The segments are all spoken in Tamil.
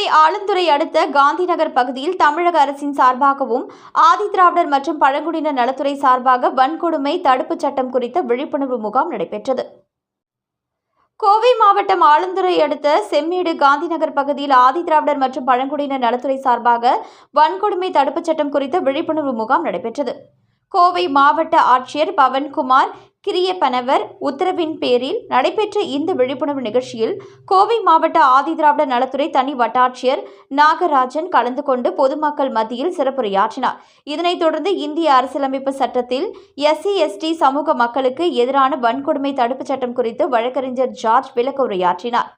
கோவை ஆலந்துறை அடுத்த காந்தி நகர் பகுதியில் தமிழக அரசின் சார்பாகவும் ஆதி திராவிடர் மற்றும் பழங்குடியினர் நலத்துறை சார்பாக வன்கொடுமை தடுப்புச் சட்டம் குறித்த விழிப்புணர்வு முகாம் நடைபெற்றது. கோவை மாவட்டம் ஆலந்துறை அடுத்த செம்மேடு காந்திநகர் பகுதியில் ஆதி திராவிடர் மற்றும் பழங்குடியினர் நலத்துறை சார்பாக வன்கொடுமை தடுப்புச் சட்டம் குறித்த விழிப்புணர்வு முகாம் நடைபெற்றது. கோவை மாவட்ட ஆட்சியர் பவன்குமார் கிரியப்பனவர் உத்தரவின் பேரில் நடைபெற்ற இந்த விழிப்புணர்வு நிகழ்ச்சியில் கோவை மாவட்ட ஆதிதிராவிட நலத்துறை தனி வட்டாட்சியர் நாகராஜன் கலந்து கொண்டு பொதுமக்கள் மத்தியில் சிறப்புரையாற்றினார். இதனைத் தொடர்ந்து இந்திய அரசியலமைப்பு சட்டத்தில் எஸ்சி எஸ்டி சமூக மக்களுக்கு எதிரான வன்கொடுமை தடுப்புச் சட்டம் குறித்து வழக்கறிஞர் ஜார்ஜ் விளக்க உரையாற்றினார்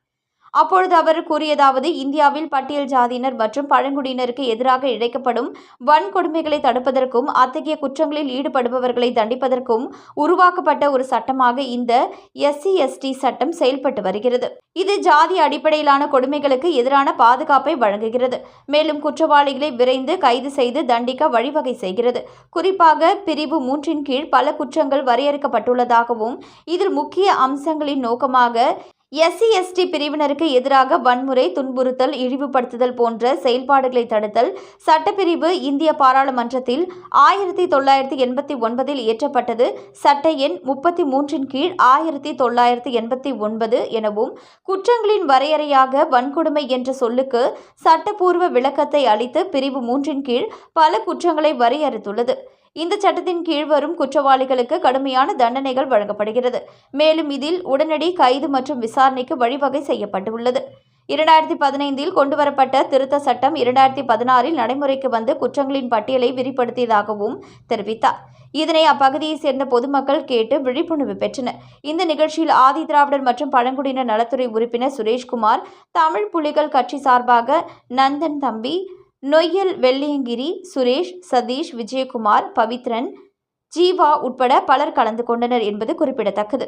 அப்பொழுது அவர் கூறியதாவது இந்தியாவில் பட்டியல் ஜாதியினர் மற்றும் பழங்குடியினருக்கு எதிராக இழைக்கப்படும் வன்கொடுமைகளை தடுப்பதற்கும் அத்தகைய குற்றங்களில் ஈடுபடுபவர்களை தண்டிப்பதற்கும் உருவாக்கப்பட்ட ஒரு சட்டமாக இந்த எஸ்சி எஸ்டி சட்டம் செயல்பட்டு வருகிறது. இது ஜாதி அடிப்படையிலான கொடுமைகளுக்கு எதிரான பாதுகாப்பை வழங்குகிறது. மேலும் குற்றவாளிகளை விரைந்து கைது செய்து தண்டிக்க வழிவகை செய்கிறது. குறிப்பாக பிரிவு மூன்றின் கீழ் பல குற்றங்கள் வரையறுக்கப்பட்டுள்ளதாகவும் இதில் முக்கிய அம்சங்களின் நோக்கமாக எஸ்சி எஸ்டி பிரிவினருக்கு எதிராக வன்முறை துன்புறுத்தல் இழிவுபடுத்துதல் போன்ற செயல்பாடுகளை தடுத்தல் சட்டப்பிரிவு இந்திய பாராளுமன்றத்தில் ஆயிரத்தி தொள்ளாயிரத்தி எண்பத்தி ஒன்பதில் இயற்றப்பட்டது. சட்ட எண் முப்பத்தி மூன்றின் கீழ் ஆயிரத்தி தொள்ளாயிரத்தி எண்பத்தி ஒன்பது எனவும் குற்றங்களின் வரையறையாக வன்கொடுமை என்ற சொல்லுக்கு சட்டப்பூர்வ விளக்கத்தை அளித்து பிரிவு மூன்றின் கீழ் பல குற்றங்களை வரையறுத்துள்ளது. இந்த சட்டத்தின் கீழ் வரும் குற்றவாளிகளுக்கு கடுமையான தண்டனைகள் வழங்கப்படுகிறது. மேலும் இதில் உடனடி கைது மற்றும் விசாரணைக்கு வழிவகை செய்யப்பட்டுள்ளது. இரண்டாயிரத்தி பதினைந்தில் கொண்டுவரப்பட்ட திருத்த சட்டம் இரண்டாயிரத்தி பதினாறில் நடைமுறைக்கு வந்து குற்றங்களின் பட்டியலை விரிப்படுத்தியதாகவும் தெரிவித்தார். இதனை அப்பகுதியைச் சேர்ந்த பொதுமக்கள் கேட்டு விழிப்புணர்வு பெற்றனர். இந்த நிகழ்ச்சியில் ஆதி திராவிடர் மற்றும் பழங்குடியினர் நலத்துறை உறுப்பினர் சுரேஷ்குமார் தமிழ் புலிகள் கட்சி சார்பாக நந்தன் தம்பி நொய்யல் வெள்ளியங்கிரி சுரேஷ் சதீஷ் விஜயகுமார் பவித்ரன் ஜீவா உட்பட பலர் கலந்து கொண்டனர் என்பது குறிப்பிடத்தக்கது.